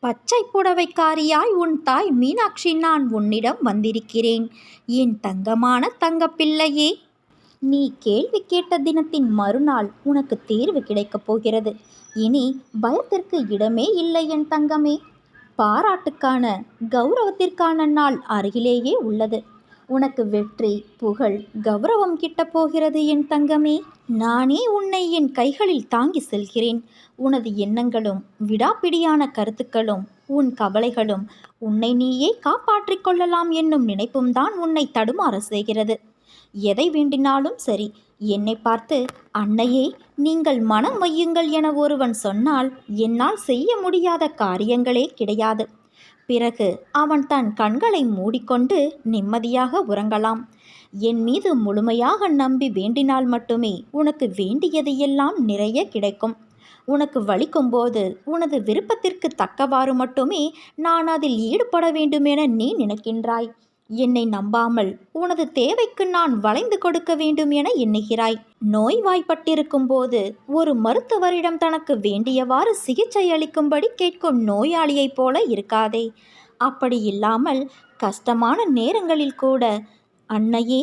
பச்சை புடவைக்காரியாய் உன் தாய் மீனாட்சி நான் உன்னிடம் வந்திருக்கிறேன். என் தங்கமான தங்கப்பிள்ளையே நீ கேள்வி கேட்ட தினத்தின் மறுநாள் உனக்கு தேர்வு கிடைக்கப் போகிறது. இனி பயத்திற்கு இடமே இல்லை என் தங்கமே. பாராட்டுக்கான கௌரவத்திற்கான நாள் அருகிலேயே உள்ளது. உனக்கு வெற்றி புகழ் கௌரவம் கிட்ட போகிறது என் தங்கமே. நானே உன்னை என் கைகளில் தாங்கி செல்கிறேன். உனது எண்ணங்களும் விடாப்பிடியான கருத்துக்களும் உன் கவலைகளும் உன்னை நீயே காப்பாற்றிக் கொள்ளலாம் என்னும் நினைப்பும் தான் உன்னை தடுமாற செய்கிறது. எதை வேண்டினாலும் சரி என்னை பார்த்து அன்னையே நீங்கள் மனம் வையுங்கள் என ஒருவன் சொன்னால் என்னால் செய்ய முடியாத காரியங்களே கிடையாது. பிறகு அவன் தன் கண்களை மூடிக்கொண்டு நிம்மதியாக உறங்கலாம். என் மீது முழுமையாக நம்பி வேண்டினால் மட்டுமே உனக்கு வேண்டியதையெல்லாம் நிறைய கிடைக்கும். உனக்கு வலிக்கும்போது உனது விருப்பத்திற்கு தக்கவாறு மட்டுமே நான் அதில் ஈடுபட வேண்டுமென நீ நினைக்கின்றாய். என்னை நம்பாமல் உனது தேவைக்கு நான் வளைந்து கொடுக்க வேண்டும் என எண்ணுகிறாய். நோய்வாய்ப்பட்டிருக்கும் போது ஒரு மருத்துவரிடம் தனக்கு வேண்டியவாறு சிகிச்சை அளிக்கும்படி கேட்கும் நோயாளியைப் போல இருக்காதே. அப்படி இல்லாமல் கஷ்டமான நேரங்களில் கூட அன்னையே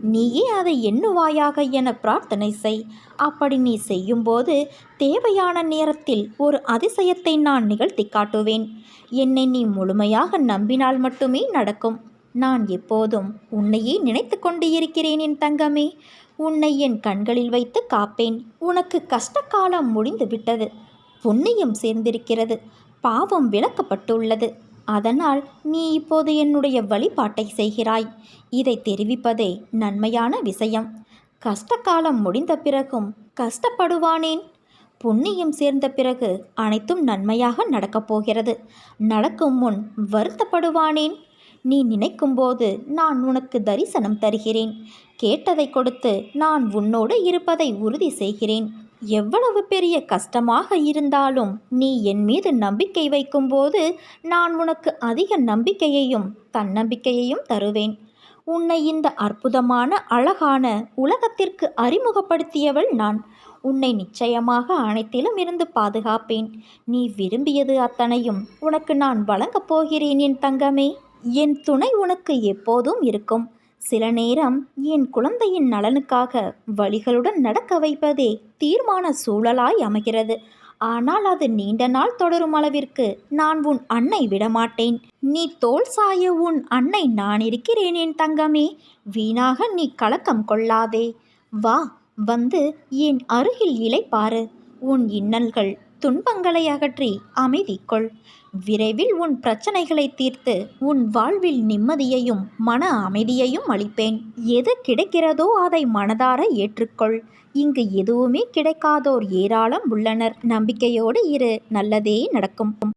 நீயே அதை எண்ணுவாயாக என பிரார்த்தனை செய். அப்படி நீ செய்யும்போது தேவையான நேரத்தில் ஒரு அதிசயத்தை நான் நிகழ்த்தி காட்டுவேன். என்னை நீ முழுமையாக நம்பினால் மட்டுமே நடக்கும். நான் எப்போதும் உன்னையே நினைத்து கொண்டு இருக்கிறேன் என் தங்கமே. உன்னை என் கண்களில் வைத்து காப்பேன். உனக்கு கஷ்டகாலம் முடிந்து விட்டது புண்ணியம் சேர்ந்திருக்கிறது. பாவம் விளக்கப்பட்டுள்ளது. அதனால் நீ இப்போது என்னுடைய வழிபாட்டை செய்கிறாய். இதை தெரிவிப்பதே நன்மையான விஷயம். கஷ்டகாலம் முடிந்த பிறகும் கஷ்டப்படுவானேன்? புண்ணியம் சேர்ந்த பிறகு அனைத்தும் நன்மையாக நடக்கப் போகிறது. நடக்கும் முன் வருத்தப்படுவானேன்? நீ நினைக்கும்போது நான் உனக்கு தரிசனம் தருகிறேன். கேட்டதை கொடுத்து நான் உன்னோடு இருப்பதை உறுதி செய்கிறேன். எவ்வளவு பெரிய கஷ்டமாக இருந்தாலும் நீ என் மீது நம்பிக்கை வைக்கும்போது நான் உனக்கு அதிக நம்பிக்கையையும் தன்னம்பிக்கையையும் தருவேன். உன்னை இந்த அற்புதமான அழகான உலகத்திற்கு அறிமுகப்படுத்தியவள் நான். உன்னை நிச்சயமாக அனைத்திலும் இருந்து பாதுகாப்பேன். நீ விரும்பியது அத்தனையும் உனக்கு நான் வழங்கப் போகிறேன் என் தங்கமே. என் துணை உனக்கு எப்போதும் இருக்கும். சில நேரம் என் குழந்தையின் நலனுக்காக வழிகளுடன் நடக்க வைப்பதே தீர்மான சூழலாய் அமைகிறது. ஆனால் அது நீண்ட நாள் தொடரும் அளவிற்கு நான் உன் அன்னை விடமாட்டேன். நீ தோல் சாய உன் அன்னை நான் இருக்கிறேன் என் தங்கமே. வீணாக நீ கலக்கம் கொள்ளாதே. வா வந்து என் அருகில் இலை பாரு. உன் இன்னல்கள் துன்பங்களை அகற்றி அமைதி கொள். விரைவில் உன் பிரச்சனைகளை தீர்த்து உன் வாழ்வில் நிம்மதியையும் மன அமைதியையும் அளிப்பேன். எது கிடைக்கிறதோ அதை மனதார ஏற்றுக்கொள். இங்கு எதுவுமே கிடைக்காதோர் ஏராளம் உள்ளனர். நம்பிக்கையோடு இரு. நல்லதே நடக்கும்.